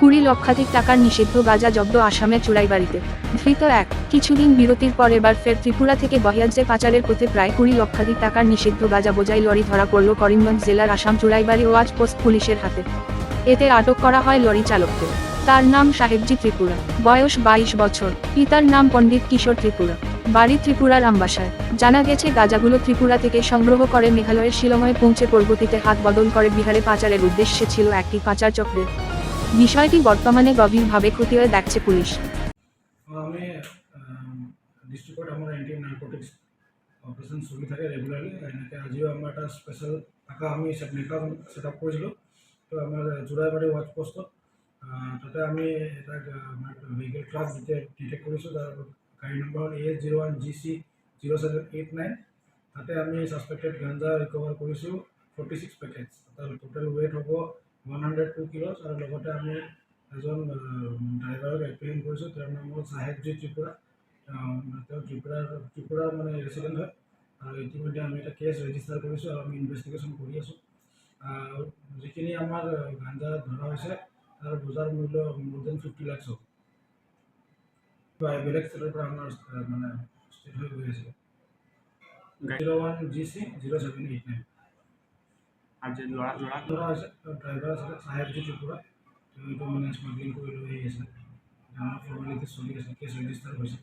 কুড়ি লক্ষাধিক টাকার নিষিদ্ধ গাঁজা জব্দ আসামের চুড়াইবাড়িতে। ধৃত এক, কিছুদিন বিরতির পর এবার ফের ত্রিপুরা থেকে বহিয়াজ্যে পাচারের পথে প্রায় কুড়ি লক্ষাধিক টাকার নিষিদ্ধ গাঁজা বোঝাই লরি ধরা পড়ল করিমগঞ্জ জেলার আসাম চুড়াইবাড়ি ওয়াচ পোস্ট পুলিশের হাতে। এতে আটক করা হয় লরি চালককে। তার নাম সাহেবজি ত্রিপুরা। বয়স বাইশ বছর। পিতার নাম পণ্ডিত কিশোর ত্রিপুরা। বাড়ি ত্রিপুরার আমবাসায়। জানা গেছে, গাঁজাগুলো ত্রিপুরা থেকে সংগ্রহ করে মেঘালয়ের শিলংয়ে পৌঁছে পরবর্তীতে হাত বদল করে বিহারে পাচারের উদ্দেশ্যে ছিল একটি পাচার চক্রের। বিষয়টি বর্তমানে গভীরভাবে খতিয়ে দেখছে পুলিশ। আমি ডিষ্ট্ৰিক্টত আমাৰ এণ্টি নাৰ্কটিক্স অপাৰেশ্যন চলি থাকে ৰেগুলাৰলি এনেকৈ আজিও আমাৰ এটা স্পেচিয়েল থকা আমি নেকা ছেট আপ কৰিছিলোঁ তো যোৰাইবাৰী ৱাচ পষ্টত আহ, তাতে আমি এটা ভেহিকেল ট্ৰাক যেতিয়া ডিটেক্ট কৰিছোঁ তাৰ গাড়ী নম্বৰ হ'ল A zero' one G C zero' seven eight nine তাতে আমি ছাছপেক্টেড গাঞ্জা ৰিকভাৰ কৰিছোঁ ফৰ্টি ছিক্স পেকেটছ তাৰ টোটেল ৱেইট হ'ব ওৱান হাণ্ড্ৰেড টু কিল'ছ আৰু লগতে আমি এজন ড্ৰাইভাৰক এপ্ৰিহেণ্ড কৰিছোঁ তেওঁৰ নাম হ'ল চাহেবজি ত্ৰিপুৰা আহ, তেওঁ ত্ৰিপুৰাৰ ত্ৰিপুৰাৰ মানে ৰেচিডেণ্ট হয় আৰু ইতিমধ্যে আমি এটা কেছ ৰেজিষ্টাৰ কৰিছোঁ আৰু আমি ইনভেষ্টিগেশ্যন কৰি আছোঁ আহ, যিখিনি আমাৰ গাঞ্জা ধৰা হৈছে তাৰ বজাৰ মূল্য মোৰ দেন ফিফটি লাখছ হ'ব বেলেগ ষ্টেটৰ পৰা আমাৰ আহ, মানে ষ্টেট হৈ গৈ আছে zero' one G C zero' seven eight nine আর যে লড়া লড়া ল'ৰা হৈছে ড্ৰাইভাৰ আছিলে চাহেবজি ত্ৰিপুৰা তেওঁ এইটো মানে স্মাগলিং কৰি লৈ আহি আছে আমাৰ ফৰ্মেলিটি চলি আছে কেছ ৰেজিষ্টাৰ হৈছে